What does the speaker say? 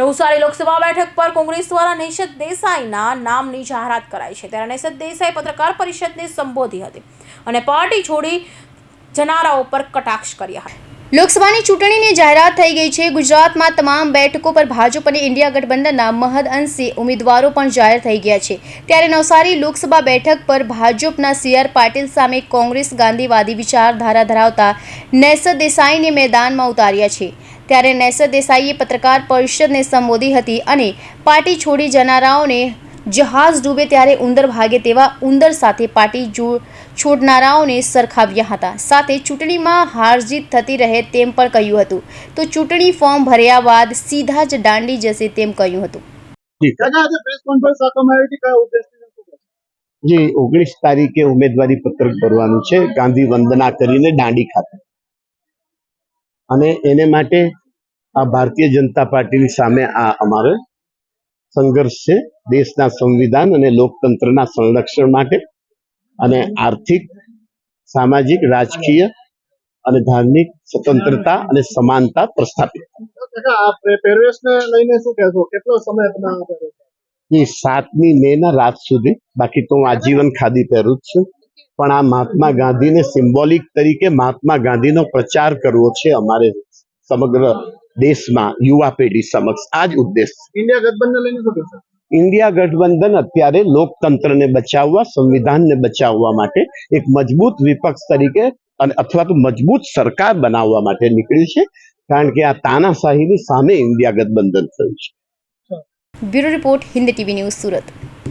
નવસારી લોકસભા બેઠક પર કોંગ્રેસ દ્વારા નિષદ દેસાઈના નામની જાહેરાત કરાઈ છે. ત્યારે નિષદ દેસાઈ પત્રકાર પરિષદને સંબોધી હતી અને પાર્ટી છોડી જનારાઓ પર કટાક્ષ કર્યા હતા. લોકસભાની ચૂંટણીની જાહેરાત થઈ ગઈ છે. ગુજરાતમાં તમામ બેઠકો પર ભાજપ અને ઇન્ડિયા ગઠબંધનના મહદ અંશે ઉમેદવારો પણ જાહેર થઈ ગયા છે. ત્યારે નવસારી લોકસભા બેઠક પર ભાજપના સીઆર પાટીલ સામે કોંગ્રેસ ગાંધીવાદી વિચારધારા ધરાવતા નેસર દેસાઈને મેદાનમાં ઉતાર્યા છે. ત્યારે નેસર દેસાઈએ પત્રકાર પરિષદને સંબોધી હતી અને પાર્ટી છોડી જનારાઓને જહાજ ડૂબે ત્યારે ઉંદર ભાગે તેવા ઉંદર સાથે પાર્ટી છોડનારાઓને સરખાવ્યા હતા. સાથે ચૂંટણીમાં હાર જીત થતી રહે તેમ પણ કહ્યું હતું. તો ચૂંટણી ફોર્મ ભર્યા બાદ સીધા જ દાંડી જશે તેમ કહ્યું હતું? જે ઓગણીસ તારીખે ઉમેદવારી પત્રક ભરવાનું છે. ગાંધી વંદના કરીને દાંડી ખાતે. અને એને માટે આ ભારતીય જનતા પાર્ટીની સામે આ અમારો સંઘર્ષ છે. દેશના સંવિધાન અને લોકતંત્રના સંરક્ષણ માટે અને આર્થિક સામાજિક રાજકીય અને ધાર્મિક સ્વતંત્રતા અને સમાનતા પ્રસ્થાપિત. સાતમી મે ના રાત સુધી. બાકી તો હું આજીવન ખાદી પહેરું જ છું. પણ આ મહાત્મા ગાંધીને સિમ્બોલિક તરીકે મહાત્મા ગાંધીનો પ્રચાર કરવો છે અમારે સમગ્ર દેશમાં યુવા પેઢી સમક્ષ આ જ ઉદ્દેશ ઇન્ડિયા ગઠબંધન લઈને શું કરશે ઇન્ડિયા ગઠબંધન અત્યારે લોકતંત્રને બચાવવા સંવિધાનને બચાવવા માટે એક મજબૂત વિપક્ષ તરીકે અને અથવા તો મજબૂત સરકાર બનાવવા માટે નીકળ્યું છે. કારણ કે આ તાનાશાહીની સામે ઇન્ડિયા ગઠબંધન થયું છે. Bureau report Hindi TV news Surat.